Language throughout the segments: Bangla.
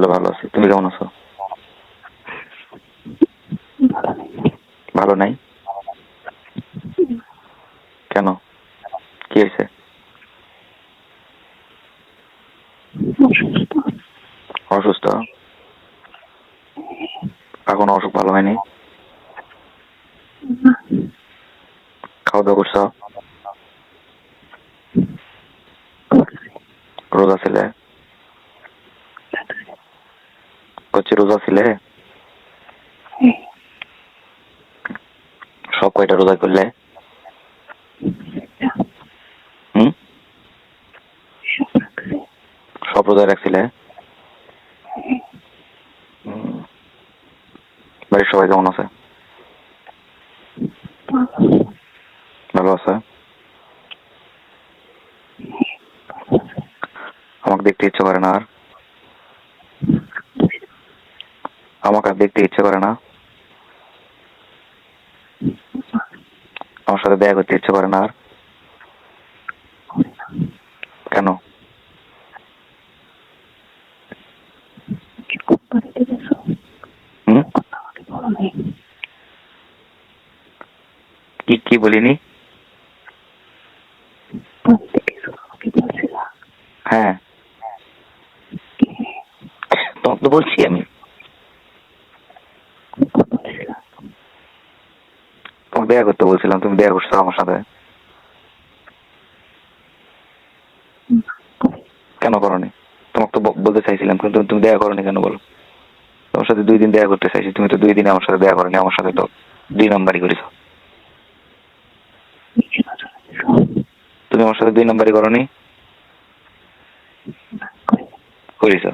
আলহামদুলিল্লাহ ভালো আছি। তুমি কেমন আছো? ভালো নাই? কেন? কি হয়েছে? অসুস্থ। এখন অসুখ ভালো হয়নি না খাওয়া দাওয়া করছ করছি রোজা ছিলে করছি রোজা ছিলে। সব কয়টা রোজা করলে? সব রোজা রাখছিলে? বাড়ির সবাই কেমন আছে? ভালো আছে। আমাকে দেখতে ইচ্ছে করে না আর। আমাকে আর দেখতে ইচ্ছে করে না। আমার সাথে দেখা করতে ইচ্ছে করে না আর। কেন? কি কি বলিনি? হ্যাঁ। তো বলছি আমি বলছিলা তোমাকে দেখা করতে বলছিলাম আমার সাথে কেন করনি? তোমাকে তো বলতে চাইছিলাম, কিন্তু তুমি দেখা করনি কেন বলো? তোমার সাথে দুই দিন দেখা করতে চাইছি, তুমি তো দুই দিন আমার সাথে দেখা করনি, আমার সাথে তো দুই নাম্বারই করেছ। তুমি আমার সাথে দুই নাম্বারই করনি? করেছ।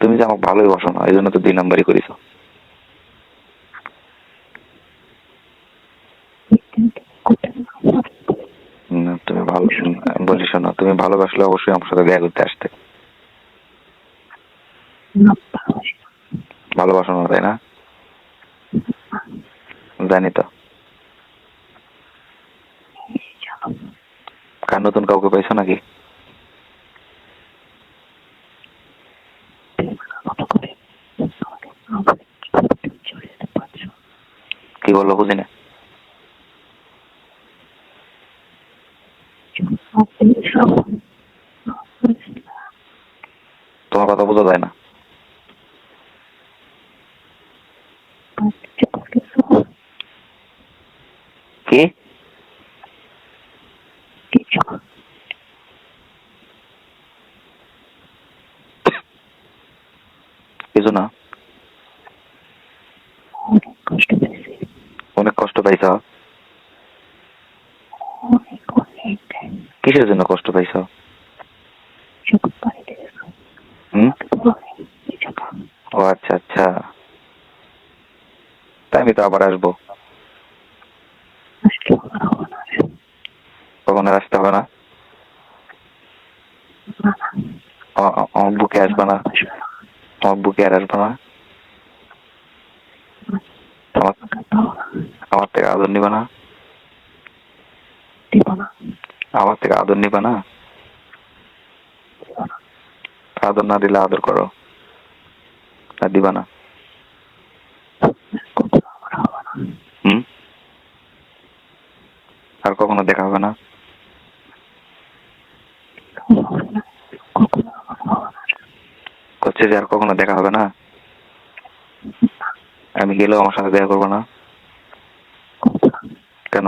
তুমি যে আমাকে ভালোই বসো না, এই জন্য তো দুই নাম্বারই করেছ করতে না না, তুমি ভালো আমি বলি শোনো তুমি ভালোবাসলে অবশ্যই আমার সাথে দেখা করতে আসতে। ভালোবাসি না, তাই না? জানি তো। কার নতুন কাউকে পাইছো নাকি? কি বলল বুঝি না আপনি সব তোমার কথা বোঝা যায় না। কি? কিছু অনেক কষ্ট পাইছ অনেক অনেক কিসের জন্য কষ্ট পাইছ? ও আচ্ছা আচ্ছা। তাই আমি তো আবার আসব। কখন আসতে হবে না? বুকে আসবে না। আমার বুকে আর আসবে না। আমার থেকে আদর নিবে না। আমার থেকে আদর নিবা না? আদর না দিলে আদর করো। আর দিবা না। হুম? আর কখনো দেখা হবে না? করছে যে আর কখনো দেখা হবে না? আমি গেলেও আমার সাথে দেখা করব না করব না কেন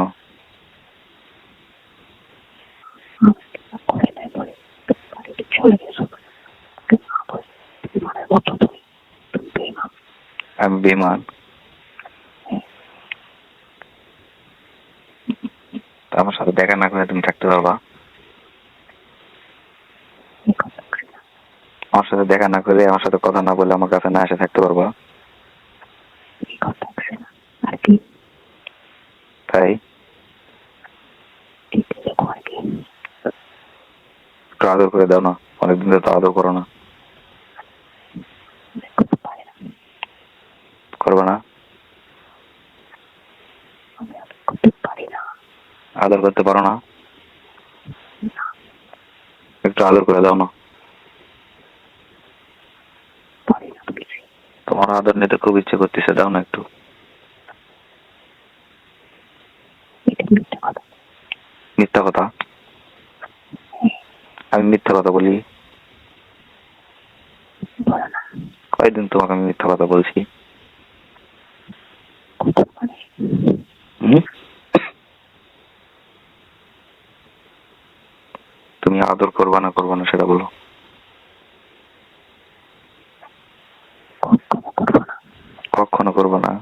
আমি করে নাই বলে তুমি বাড়িতে চলে গেছো কিন্তু না বলে বিমানের মতো তুমি তুমি বেমান আমি বেমান। আমার সাথে দেখা না করে তুমি থাকতে পারবা। আমার সাথে দেখা না করে, আমার সাথে কথা না বলে আমার কাছে না এসে থাকতে পারবা। তাই? একটু আদর করে দাও না, অনেকদিন তো আদর করো না। আদর করতে পারো না। একটু আদর করে দাও না। তোমার আদর নিতে খুব ইচ্ছে করতেছে, দাও না একটু। মিথ্যা কথা। আমি মিথ্যা কথা বলি। কয়দিন তোমাকে আমি মিথ্যা কথা বলছি? করবা না করবা না সেটা বলো। কখনো করব না।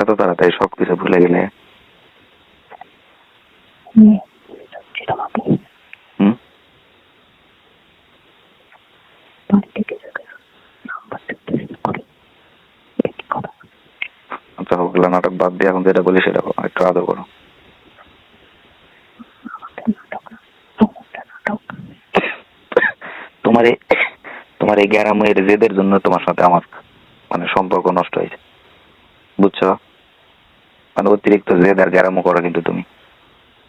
এত তাড়াতাড়ি সবকিছু ভুলে গেলে? আচ্ছা নাটক বাদ দিয়ে এখন যেটা বলি সেটা একটু আদর করো আমাদের নাটক না তোমারটা নাটক তোমার এই তোমার এই গ্যারামের জেদের জন্য তোমার সাথে আমার মানে সম্পর্ক নষ্ট হয়েছে। বুঝছ? মানে অতিরিক্ত জেদ আর গ্যারামও করো কিন্তু তুমি।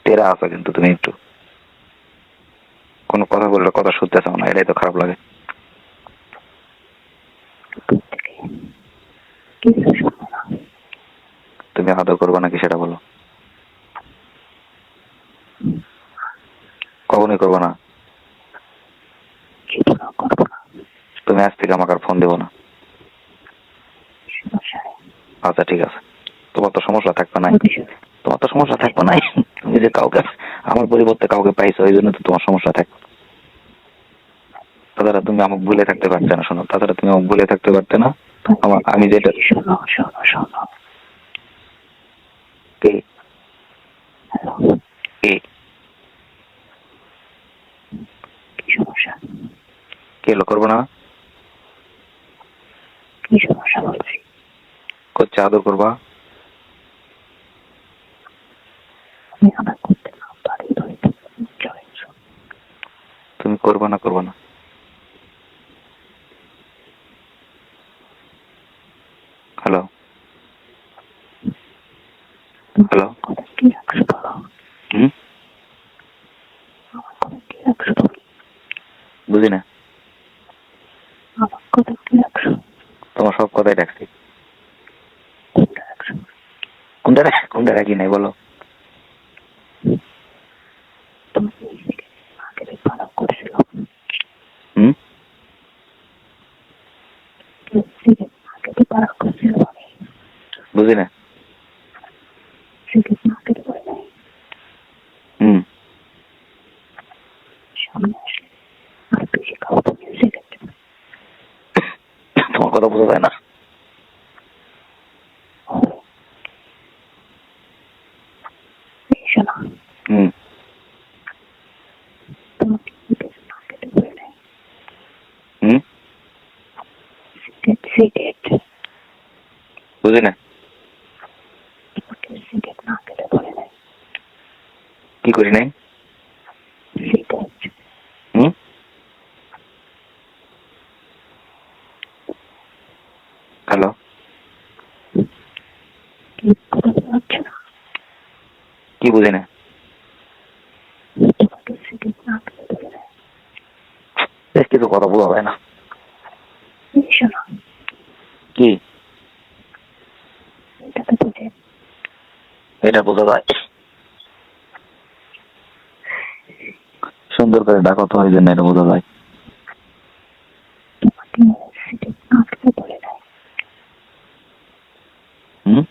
তেরা আছো কিন্তু তুমি একটু। কোনো কথা বললে কথা শুনতে চাও না, এটাই তো খারাপ লাগে। তুমি আদর করবে নাকি সেটা বলো। কখনই করবে না জীবনও করব না তুমি আজ থেকে আমাকে আর ফোন দেবো না আচ্ছা ঠিক আছে তোমার তো সমস্যা থাকবে না তোমার তো সমস্যা থাকবে না তুমি যে কাউকে আমার পরিবর্তে কাউকে পাইছো এই জন্য তো তোমার সমস্যা থাকবে তাছাড়া তুমি আমাকে ভুলে থাকতে না শোনো তাছাড়া তুমি আমাকে ভুলে থাকতে পারতে না আমার আমি যেটা কে কে করব না কি সমস্যা বলছি করছে আদর করবা? আমি করতে না পারি তুমি করবা না করবা না। হ্যালো হ্যালো কি হুম? তুমি বুঝি না আমার কথা কি রাখছো তোমার সব কথাই রাখছি কোনটা কোনটা রাখি নাই বলো। তুমি নিজেকে আগে ভালো করেছিল হুম নিজেকে আগে ভালো করেছিল আমি বুঝি না সিগারেট না খেতে পারি নাই হুম সামনে আসলে আর বেশি খাব তুমি সিগারেট তোমার কথা বোঝা যায় না কি করি নাই সিগারেট হুম হ্যালো কি কথা বলছো না কি বুঝি না? বেশ কিছু কথা বোঝা যায় না। কি? এটা বোঝা যায়। সুন্দর করে ডাকো তো ওই জন্য এটা বোঝা যায় তোমাকে সিগারেট না খেতে পারি নাই হুম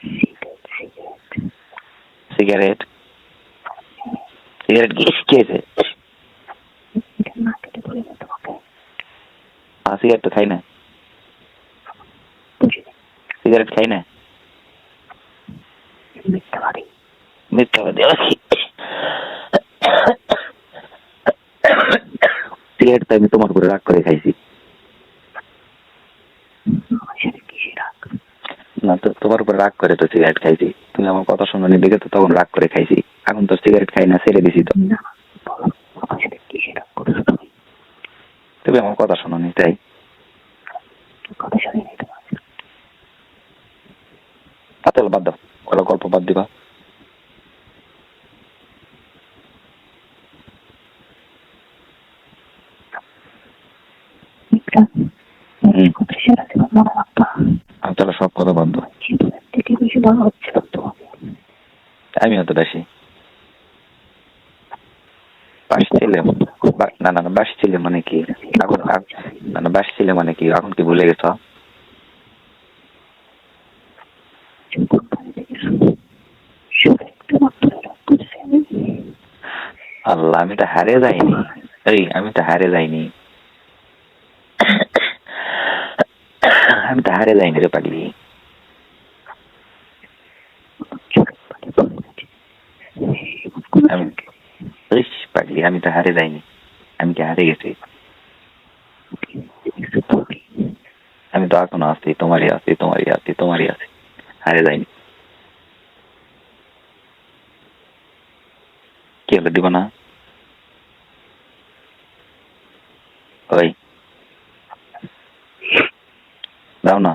সিগারেট সিগারেট সিগারেট সিগারেট খেয়েছে সিগারেট তো খাই না সিগারেট খাই না মিথ্যা বাড়ি মিথ্যা কথা দেওয়া সিগারেট তো আমি তোমার উপরে রাগ করে খাইছি আমার সাথে কিসে রাখ না তো তোমার উপরে রাগ করে তো সিগারেট খাইছি। তুমি আমার কথা শোনোনি দেখে তো তখন রাগ করে খাইছি। এখন তো সিগারেট খাই না ছেড়ে দিছি তো। তুমি আমার কথা শোনোনি তাই? কথা শুনে নেই তোমার বাদ দাও গল্প বাদ দিবা মনে হচ্ছিল তোমাকে আমিও তো বাসি বাসি না না না বাসি মানে কি? এখন না না বাসি ছেলে মানে কি? এখন কি ভুলে গেছ? আল্লাহ, আমি তো হারে যাইনি। এই, আমি তো হারে যাইনি। আমি তো হারে যাইনি রে পাগলি। আমি ইস, পাগলি আমি তো হারে যাইনি আমি কি হারে গেছি কিছু পড়ি আমি তো এখনও আছি তোমারই আছি তোমারই আছি তোমারই আছি হারে যাইনি কি হলো দিব না ওই দাও না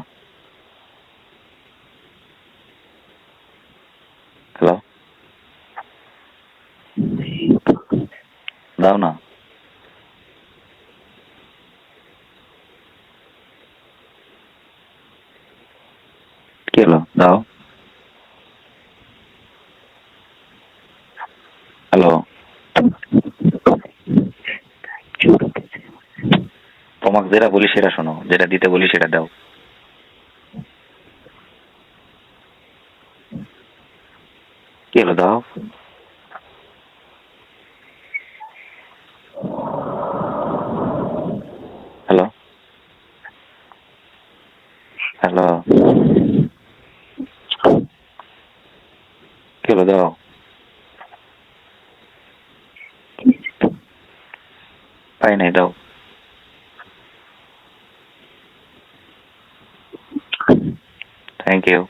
হ্যালো দাও না। কি হলো? হ্যালো। তোমাকে যেটা বলি সেটা শোনো, যেটা দিতে বলি সেটা দাও। কি হলো? দাও হ্যালো হ্যালো কি হলো দাও পাই নাই দাও থ্যাংক ইউ